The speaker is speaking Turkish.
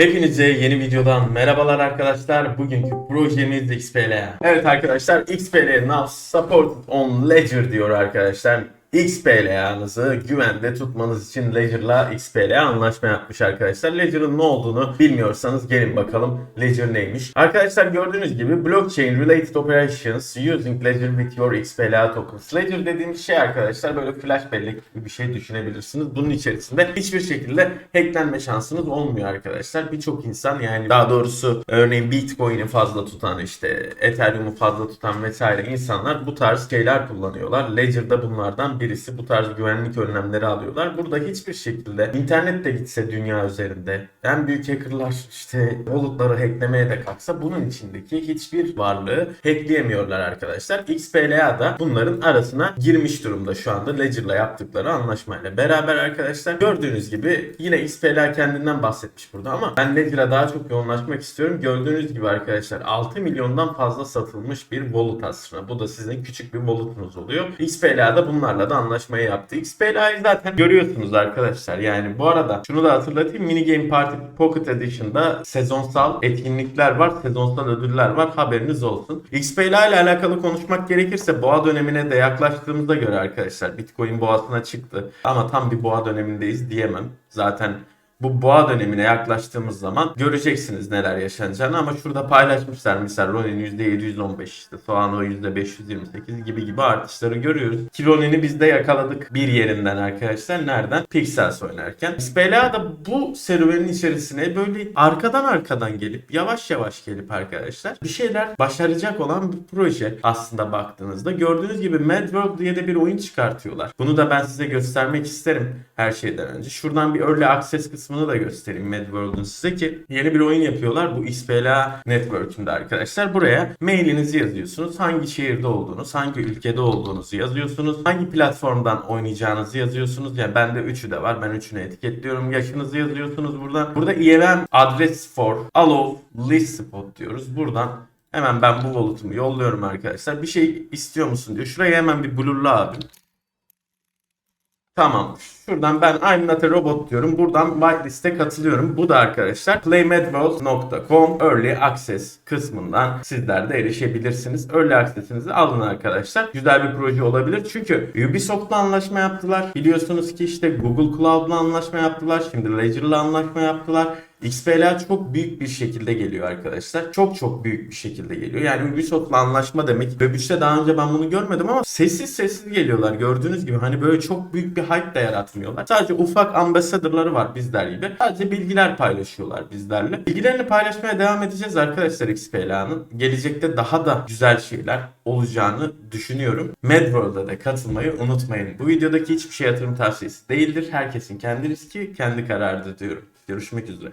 Hepinize yeni videodan merhabalar arkadaşlar. Bugünkü projemiz XPLA. Evet arkadaşlar XPLA now supported on Ledger diyor arkadaşlar. XPLA'nızı güvende tutmanız için Ledger'la XPLA anlaşma yapmış arkadaşlar. Ledger'ın ne olduğunu bilmiyorsanız gelin bakalım Ledger neymiş. Arkadaşlar gördüğünüz gibi blockchain related operations using Ledger with your XPLA tokens. Ledger dediğimiz şey arkadaşlar böyle flash bellek gibi bir şey düşünebilirsiniz. Bunun içerisinde hiçbir şekilde hacklenme şansınız olmuyor arkadaşlar. Birçok insan yani daha doğrusu örneğin Bitcoin'i fazla tutan işte Ethereum'u fazla tutan vesaire insanlar bu tarz şeyler kullanıyorlar. Ledger'da bunlardan birisi bu tarz güvenlik önlemleri alıyorlar. Burada hiçbir şekilde internet de gitse dünya üzerinde en büyük hackerlar işte bulutları hacklemeye de kalksa bunun içindeki hiçbir varlığı hackleyemiyorlar arkadaşlar. XPLA da bunların arasına girmiş durumda şu anda Ledger'la yaptıkları anlaşmayla beraber arkadaşlar. Gördüğünüz gibi yine XPLA kendinden bahsetmiş burada ama ben Ledger'a daha çok yoğunlaşmak istiyorum. Gördüğünüz gibi arkadaşlar 6 milyondan fazla satılmış bir wallet aslında. Bu da sizin küçük bir walletunuz oluyor. XPLA da bunlarla da anlaşmayı yaptı. XPLA'yı zaten görüyorsunuz arkadaşlar. Yani bu arada şunu da hatırlatayım. Mini Game Party Pocket Edition'da sezonsal etkinlikler var. Sezonsal ödüller var. Haberiniz olsun. XPLA ile alakalı konuşmak gerekirse boğa dönemine de yaklaştığımıza göre arkadaşlar Bitcoin boğasına çıktı. Ama tam bir boğa dönemindeyiz diyemem. Zaten bu boğa dönemine yaklaştığımız zaman göreceksiniz neler yaşanacağını ama şurada paylaşmışlar mesela Ronin %715 işte Soğano %528 gibi gibi artışları görüyoruz. Ki Ronin'i biz de yakaladık bir yerinden arkadaşlar. Nereden? Pixels oynarken. XPLA da bu serüvenin içerisine böyle arkadan arkadan gelip yavaş yavaş gelip arkadaşlar bir şeyler başaracak olan bir proje aslında baktığınızda. Gördüğünüz gibi Mad World diye de bir oyun çıkartıyorlar. Bunu da ben size göstermek isterim her şeyden önce. Şuradan bir Early Access kısmını da göstereyim Mad World'un size ki yeni bir oyun yapıyorlar. Bu XPLA Network'ünde arkadaşlar. Buraya mailinizi yazıyorsunuz. Hangi şehirde olduğunuz, hangi ülkede olduğunuzu yazıyorsunuz. Hangi platformdan oynayacağınızı yazıyorsunuz. Yani bende üçü de var. Ben üçünü etiketliyorum. Yaşınızı yazıyorsunuz buradan. Burada EVM adres for allow list spot diyoruz. Buradan Hemen ben bu wallet'ımı yolluyorum arkadaşlar. Bir şey istiyor musun diyor. Şuraya hemen bir blurla abi. Tamam. Şuradan ben I'm not a robot diyorum. Buradan whitelist'e katılıyorum. Bu da arkadaşlar playmadworld.com Early Access kısmından sizler de erişebilirsiniz. Early Access'inizi alın arkadaşlar. Güzel bir proje olabilir. Çünkü Ubisoft'la anlaşma yaptılar. Biliyorsunuz ki işte Google Cloud'la anlaşma yaptılar. Şimdi Ledger'la anlaşma yaptılar. XPLA çok büyük bir şekilde geliyor arkadaşlar. Çok çok büyük bir şekilde geliyor. Yani Ubisoft'la anlaşma demek. Web3'te daha önce ben bunu görmedim ama sessiz sessiz geliyorlar. Gördüğünüz gibi hani böyle çok büyük bir hype de yaratmıyorlar. Sadece ufak ambassadorları var bizler gibi. Sadece bilgiler paylaşıyorlar bizlerle. Bilgilerini paylaşmaya devam edeceğiz arkadaşlar XPLA'nın. Gelecekte daha da güzel şeyler olacağını düşünüyorum. Medworld'a da katılmayı unutmayın. Bu videodaki hiçbir şey yatırım tavsiyesi değildir. Herkesin kendi riski, kendi kararıdır diyorum. Görüşmek üzere.